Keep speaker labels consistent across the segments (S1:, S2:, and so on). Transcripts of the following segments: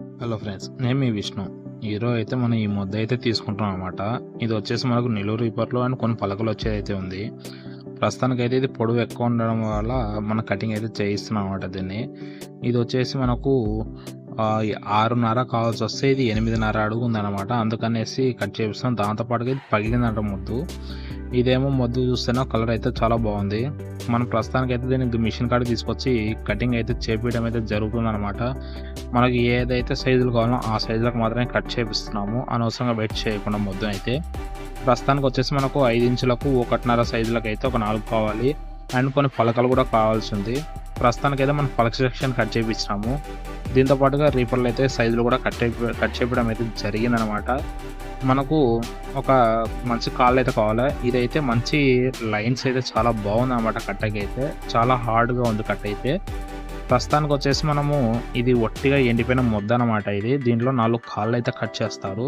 S1: Hello friends నేను మీ విష్ణు. ఈరోజు అయితే మనం ఈ ముద్ద అయితే తీసుకుంటాం అనమాట ఇది వచ్చేసి మనకు నిలువు రిపోర్ట్లో అండ్ కొన్ని పలకలు వచ్చేది అయితే ఉంది. ప్రస్తుతానికి అయితే ఇది పొడవు ఎక్కువ ఉండడం వల్ల మన కటింగ్ అయితే చేయిస్తున్నాం అనమాట దీన్ని. ఇది వచ్చేసి మనకు ఆరున్నర కావాల్సి వస్తే ఇది ఎనిమిదిన్నర అడుగు ఉందన్నమాట. అందుకనేసి కట్ చేపిస్తాం. దాంతోపాటుగా ఇది పగిలిందంట ముద్దు. ఇదేమో మొద్దు చూస్తేనే కలర్ అయితే చాలా బాగుంది. మనం ప్రస్తుతానికి అయితే దీనికి మిషన్ కాడ తీసుకొచ్చి కటింగ్ అయితే చేపించడం అయితే జరుగుతుంది అనమాట మనకి ఏదైతే సైజులు కావాలో ఆ సైజులకు మాత్రమే కట్ చేపిస్తున్నాము. అనవసరంగా వెయిట్ చేయకుండా మొద్దు అయితే. ప్రస్తుతానికి వచ్చేసి మనకు ఐదు ఇంచులకు ఒకటిన్నర సైజులకు అయితే ఒక నాలుగు కావాలి. అండ్ కొన్ని పలకలు కూడా కావాల్సి ఉంది. ప్రస్తుతానికి అయితే మనం పలక సెక్షన్ కట్ చేపించినాము దీంతో పాటుగా రీపర్లు అయితే సైజులు కూడా కట్ కట్ చేయడం అయితే జరిగిందనమాట మనకు ఒక మంచి కాళ్ళు అయితే కావాలి? ఇదైతే మంచి లైన్స్ అయితే చాలా బాగుంది అనమాట కట్టకి అయితే. చాలా హార్డ్గా ఉంది కట్ అయితే. ప్రస్తుతానికి వచ్చేసి మనము ఇది ఒట్టిగా ఎండిపోయిన ముద్ద అనమాట ఇది. దీంట్లో నాలుగు కాళ్ళు అయితే కట్ చేస్తారు.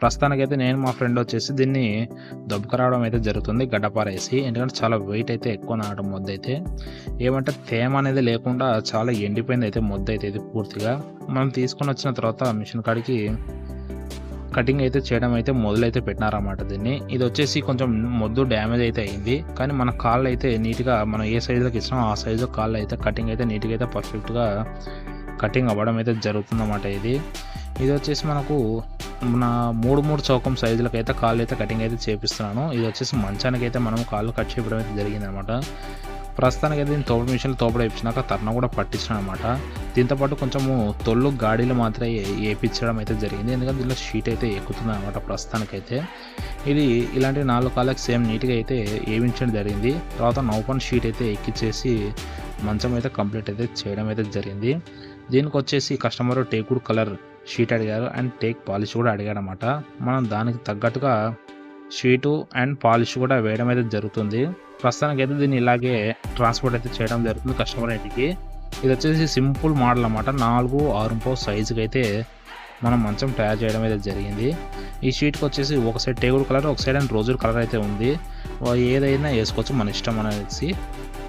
S1: ప్రస్తుతానికి అయితే నేను మా ఫ్రెండ్ వచ్చేసి దీన్ని దొబ్బకరావడం అయితే జరుగుతుంది గడ్డపారేసి. ఎందుకంటే చాలా వెయిట్ అయితే ఎక్కువ నాటం ముద్ద అయితే. ఏమంటే తేమ అనేది లేకుండా చాలా ఎండిపోయింది అయితే ముద్ద అయితే ఇది పూర్తిగా. మనం తీసుకొని వచ్చిన తర్వాత మిషన్ కాడికి కటింగ్ అయితే చేయడం అయితే మొదలైతే పెట్టినారన్నమాట దీన్ని. ఇది వచ్చేసి కొంచెం మొద్దు డ్యామేజ్ అయితే అయింది. కానీ మన కాళ్ళు అయితే నీట్గా మనం ఏ సైజులోకి ఇచ్చినామో ఆ సైజు కాళ్ళు అయితే కటింగ్ అయితే నీట్గా అయితే పర్ఫెక్ట్గా కటింగ్ అవ్వడం అయితే జరుగుతుందన్నమాట ఇది. ఇది వచ్చేసి మనకు మన మూడు మూడు చౌకం సైజులకు అయితే కాళ్ళు అయితే కటింగ్ అయితే చేపిస్తున్నాను. ఇది వచ్చేసి మంచానికి అయితే మనం కాళ్ళు కట్ చేయడం అయితే జరిగింది అనమాట ప్రస్తుతానికి అయితే దీన్ని తోపుడు మిషన్లు తోపుడు వేయించినాక తర్న కూడా పట్టించిన అనమాట దీంతోపాటు కొంచెము తొళ్ళు గాడీలు మాత్రమే వేయించడం అయితే జరిగింది. ఎందుకంటే దీనిలో షీట్ అయితే ఎక్కుతుంది అనమాట ప్రస్తుతానికైతే. ఇది ఇలాంటి నాలుగు కాళ్ళకి సేమ్ నీట్గా అయితే వేయించడం జరిగింది. తర్వాత నౌపన్ షీట్ అయితే ఎక్కిచ్చేసి మంచం అయితే కంప్లీట్ అయితే చేయడం అయితే జరిగింది. దీనికి వచ్చేసి కస్టమర్ టేకుడ్ కలర్ షీట్ అడిగారు. అండ్ టేక్ పాలిష్ కూడా అడిగాడు అనమాట మనం దానికి తగ్గట్టుగా షీటు అండ్ పాలిష్ కూడా వేయడం అయితే జరుగుతుంది. ప్రస్తుతానికి అయితే దీన్ని ఇలాగే ట్రాన్స్పోర్ట్ అయితే చేయడం జరుగుతుంది కస్టమర్ ఇంటికి ఇది వచ్చేసి సింపుల్ మోడల్ అన్నమాట. నాలుగు ఆరు పో సైజుకి అయితే మనం మంచం తయారు చేయడం అయితే జరిగింది. ఈ షీట్కి వచ్చేసి ఒక సైడ్ టేబుల్ కలర్ ఒక సైడ్ అండ్ రోజుల కలర్ అయితే ఉంది. ఏదైనా వేసుకోవచ్చు మన ఇష్టం అనేసి.